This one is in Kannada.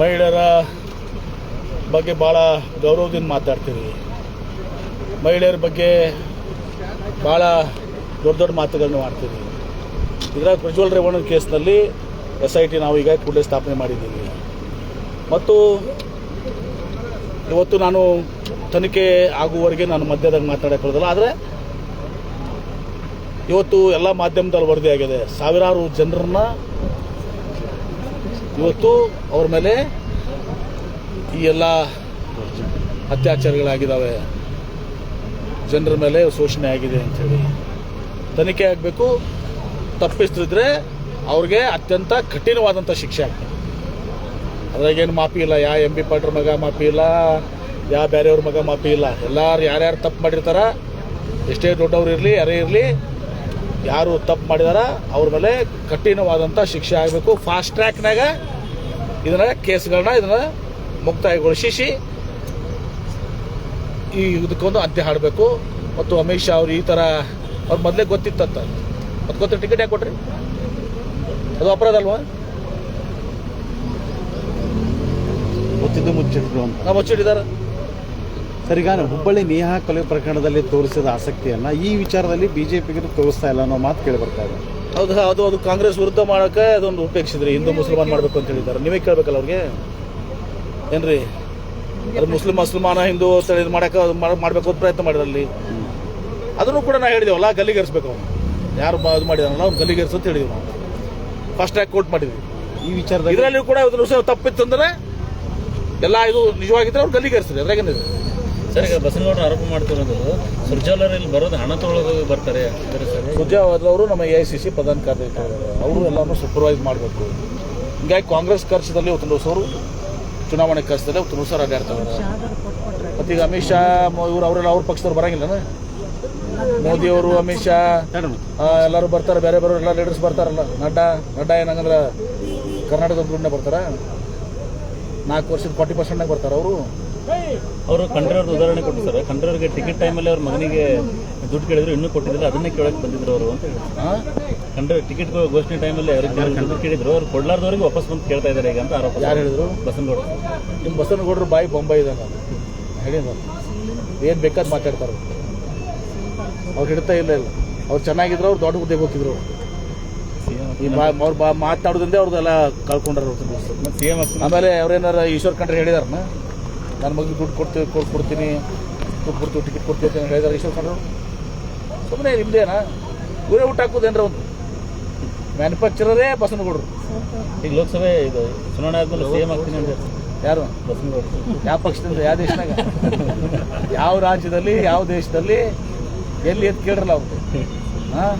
ಮಹಿಳೆಯರ ಬಗ್ಗೆ ಭಾಳ ಗೌರವದಿಂದ ಮಾತಾಡ್ತೀವಿ. ಮಹಿಳೆಯರ ಬಗ್ಗೆ ಭಾಳ ದೊಡ್ಡ ದೊಡ್ಡ ಮಾತುಗಳನ್ನ ಮಾಡ್ತೀವಿ. ಇದರ ಪ್ರಜ್ವಲ್ ರೇವಣ್ಣ ಕೇಸ್ನಲ್ಲಿ ಎಸ್ ಐ ಟಿ ನಾವು ಈಗ ಕೂಡಲೇ ಸ್ಥಾಪನೆ ಮಾಡಿದ್ದೀವಿ. ಮತ್ತು ಇವತ್ತು ನಾನು ತನಿಖೆ ಆಗುವವರೆಗೆ ನಾನು ಮಧ್ಯದಾಗ ಮಾತನಾಡಕ್ಕೆ ಆದರೆ ಇವತ್ತು ಎಲ್ಲ ಮಾಧ್ಯಮದಲ್ಲಿ ವರದಿ ಆಗಿದೆ ಸಾವಿರಾರು ಜನರನ್ನ ಇವತ್ತು ಅವ್ರ ಮೇಲೆ ಈ ಎಲ್ಲ ಅತ್ಯಾಚಾರಗಳಾಗಿದ್ದಾವೆ. ಜನರ ಮೇಲೆ ಶೋಷಣೆ ಆಗಿದೆ ಅಂಥೇಳಿ ತನಿಖೆ ಆಗಬೇಕು. ತಪ್ಪಿಸ್ತಿದ್ರೆ ಅವ್ರಿಗೆ ಅತ್ಯಂತ ಕಠಿಣವಾದಂಥ ಶಿಕ್ಷೆ ಆಗ್ತದೆ ಅದ್ರಾಗೇನು ಮಾಪಿ ಇಲ್ಲ. ಯಾ ಎಂ ಬಿ ಪಾಟ್ರ ಮಗ ಮಾಪಿ ಇಲ್ಲ. ಯಾ ಬೇರೆಯವ್ರ ಮಗ ಮಾಪಿ ಇಲ್ಲ. ಎಲ್ಲರೂ ಯಾರ್ಯಾರು ತಪ್ಪು ಮಾಡಿರ್ತಾರ, ಎಷ್ಟೇ ದೊಡ್ಡವ್ರು ಇರಲಿ, ಯಾರೇ ಇರಲಿ ಯಾರು ತಪ್ಪು ಮಾಡಿದಾರ ಅವ್ರ ಮೇಲೆ ಕಠಿಣವಾದಂಥ ಶಿಕ್ಷೆ ಆಗಬೇಕು. ಫಾಸ್ಟ್ ಟ್ರ್ಯಾಕ್ನಾಗ ಇದನ್ನ ಕೇಸ್ಗಳನ್ನ ಇದನ್ನ ಮುಕ್ತಾಯಗೊಳಿಸಿ ಈ ಇದಕ್ಕೊಂದು ಅಂತ್ಯ ಹಾಡಬೇಕು. ಮತ್ತು ಅಮಿತ್ ಶಾ ಅವ್ರು ಈ ಥರ ಅವ್ರ ಮೊದಲೇ ಗೊತ್ತಿತ್ತಂತ. ಮತ್ತು ಗೊತ್ತ ಟಿಕೆಟ್ ಯಾಕೆ ಕೊಟ್ರಿ? ಅದು ಅಪರಾಧ ಅಲ್ವಾ ಗೊತ್ತಿದ್ದು ಮುಚ್ಚಿಟ್ರು ಅಂತ. ನಾವು ಮುಚ್ಚಿಟ್ಟಿದ್ದಾರೆ ಸರ್ ಈಗ ಹುಬ್ಬಳ್ಳಿ ನೇಹಾ ಕೊಲೆ ಪ್ರಕರಣದಲ್ಲಿ ತೋರಿಸಿದ ಆಸಕ್ತಿಯನ್ನ ಈ ವಿಚಾರದಲ್ಲಿ ಬಿಜೆಪಿಗೆ ತೋರಿಸ್ತಾ ಇಲ್ಲ ಅನ್ನೋ ಮಾತು ಕೇಳಿ ಬರ್ತಾ ಇದೆ. ಹೌದು ಅದು ಅದು ಕಾಂಗ್ರೆಸ್ ವಿರುದ್ಧ ಮಾಡೋಕೆ ಅದೊಂದು ಉಪೇಕ್ಷಿಸಿದ್ರಿ. ಹಿಂದೂ ಮುಸಲ್ಮಾನ್ ಮಾಡಬೇಕು ಅಂತ ಹೇಳಿದ್ದಾರೆ. ನೀವೇ ಕೇಳ್ಬೇಕಲ್ಲ ಅವ್ರಿಗೆ? ಏನ್ರಿ? ಅದು ಮುಸ್ಲಿಂ ಮುಸಲ್ಮಾನ ಹಿಂದೂ ಅಂತ ಇದು ಮಾಡಕ್ಕೆ ಮಾಡಬೇಕು ಮಾಡ್- ಮಾಡ್ಬೇಕು ಅಂತ ಪ್ರಯತ್ನ ಮಾಡಿದ್ರಲ್ಲಿ ಅದನ್ನು ಕೂಡ ನಾ ಹೇಳಿದೆವಲ್ಲ ಗಲ್ಲಿಗೇರಿಸ್ಬೇಕು ಅವನು. ಯಾರು ಬ- ಇದು ಮಾಡಿದಾನಲ್ಲ ಅವ್ನು ಗಲ್ಲಿಗೇರಿಸು ಅಂತ ಹೇಳಿದ್ವಿ ನಾವು. ಫಸ್ಟ್ ಟ್ರ್ಯಾಕ್ ಕೋರ್ಟ್ ಮಾಡಿದ್ವಿ. ಈ ವಿಚಾರದಲ್ಲಿ ಇದರಲ್ಲಿ ಕೂಡ ಇದನ್ನು ವಿಷಯ ತಪ್ಪಿತ್ತು ಅಂದ್ರೆ ಎಲ್ಲ ಇದು ನಿಜವಾಗಿದ್ರೆ ಅವ್ರು ಗಲ್ಲಿಗೇರಿಸ್ತಾರೆ ಅದ್ರಾಗೇನಿದೆ? ಸರ್ ಈಗ ಬಸನಗೌಡ ಆರೋಪ ಮಾಡ್ತಿರೋದು ಸುರ್ಜಾಲರ್ ಇಲ್ಲಿ ಬರೋದು ಹಣ ತೊಗೊಳೋದು ಬರ್ತಾರೆ ಸುರ್ಜಾ ಸರ್. ಸುಜಾವಾದ್ ಅವರು ನಮ್ಮ ಎ ಐ ಸಿ ಸಿ ಪ್ರಧಾನ ಕಾರ್ಯದರ್ಶಿ ಅವರು ಎಲ್ಲರೂ ಸೂಪರ್ವೈಸ್ ಮಾಡಬೇಕು. ಹಿಂಗಾಗಿ ಕಾಂಗ್ರೆಸ್ ಖರ್ಚದಲ್ಲಿ ಇವತ್ತು ನೋಸೋರು ಅವರು ಚುನಾವಣೆ ಖರ್ಚದಲ್ಲಿ ಇವತ್ತು ದಿವಸ ಅಡ್ಡಾಡ್ತಾರೆ ಮತ್ತು ಈಗ ಅಮಿತ್ ಶಾ ಇವರು ಅವರೆಲ್ಲ ಅವ್ರ ಪಕ್ಷದವ್ರು ಬರಂಗಿಲ್ಲನ ಮೋದಿ ಅವರು ಅಮಿತ್ ಶಾ ಎಲ್ಲರೂ ಬರ್ತಾರೆ ಬೇರೆ ಬೇರೆ ಎಲ್ಲ ಲೀಡರ್ಸ್ ಬರ್ತಾರಲ್ಲ. ನಡ್ಡಾ ನಡ್ಡಾ ಏನಂದ್ರೆ ಕರ್ನಾಟಕದ ದುಡ್ಡನ್ನ ಬರ್ತಾರ? ನಾಲ್ಕು ವರ್ಷದ ಫಾರ್ಟಿ ಪರ್ಸೆಂಟ್ನಾಗ ಬರ್ತಾರೆ ಅವರು? ಅವರು ಖಂಡ್ರವ್ರದ್ದು ಉದಾಹರಣೆ ಕೊಟ್ಟು ಸರ್. ಕಂಡ್ರವ್ರಿಗೆ ಟಿಕೆಟ್ ಟೈಮಲ್ಲಿ ಅವ್ರ ಮಗನಿಗೆ ದುಡ್ಡು ಕೇಳಿದ್ರು ಇನ್ನೂ ಕೊಟ್ಟಿದ್ರು ಅದನ್ನೇ ಕೇಳಕ್ಕೆ ಬಂದಿದ್ರು ಅವರು ಅಂತ ಹೇಳಿ ಹಾಂ? ಖಂಡ್ರ ಟಿಕೆಟ್ ಘೋಷಣೆ ಟೈಮಲ್ಲಿ ಅವ್ರಿಗೆ ದುಡ್ಡು ಕೇಳಿದ್ರು. ಅವ್ರು ಕೊಡ್ಲಾರ್ದವ್ರಿಗೆ ವಾಪಸ್ ಬಂದು ಕೇಳ್ತಾ ಇದ್ದಾರೆ ಈಗ ಅಂತ ಆರೋಪ ಯಾರು ಹೇಳಿದ್ರು? ಬಸನಗೌಡ ನಿಮ್ಮ ಬಸವನಗೌಡರು ಬಾಯಿ ಬೊಂಬೆ ಇದೆ ಹೇಳಿದ್ರು ಏನು ಬೇಕಾದ್ ಮಾತಾಡ್ತಾರೆ? ಅವ್ರು ಹಿಡ್ತಾ ಇಲ್ಲ ಇಲ್ಲ. ಅವ್ರು ಚೆನ್ನಾಗಿದ್ರು ಅವ್ರು ದೊಡ್ಡ ಹುದ್ದೆಗೆ ಹೋಗ್ತಿದ್ರು. ಈ ಬಾ ಅವ್ರು ಬಾ ಮಾತಾಡೋದ್ರಿಂದ ಅವ್ರದ್ದೆಲ್ಲ ಕಳ್ಕೊಂಡ್ರೆ ಆಮೇಲೆ ಅವ್ರೇನಾರ ಈಶ್ವರ್ ಕಂಡ್ರೆ ಹೇಳಿದಾರನ? ನನ್ನ ಮಗನಿಗೆ ದುಡ್ಡು ಕೊಡ್ತೀವಿ ಕೊಡ್ ಕೊಡ್ತೀನಿ. ದುಡ್ಡು ಕೊಡ್ತೀವಿ ಟಿಕೆಟ್ ಕೊಡ್ತೀವಿ ಅಂತ ಹೇಳಿದಾರೆ ಈಶ್ವರ್ ಕಂಡ್ರು ಸುಮ್ಮನೆ ನಿಮ್ದೇನಾ? ಊರೇ ಊಟ ಹಾಕೋದೇನ್ರ ಒಂದು? ಮ್ಯಾನುಫ್ಯಾಕ್ಚರರೇ ಬಸನಗೌಡರು ಈಗ ಲೋಕಸಭೆ ಇದು ಚುನಾವಣೆ ಆದ್ಮೇಲೆ ಸೇಮ್ ಆಗ್ತೀನಿ ಅಂತ ಯಾರು? ಬಸನಗೌಡರು ಯಾವ ಪಕ್ಷದಿಂದ? ಯಾವ ದೇಶದಾಗ ಯಾವ ರಾಜ್ಯದಲ್ಲಿ? ಯಾವ ದೇಶದಲ್ಲಿ? ಎಲ್ಲಿ ಎದ್ದು ಕೇಳ್ರಲ್ಲ ಅವ್ರು. ಹಾಂ?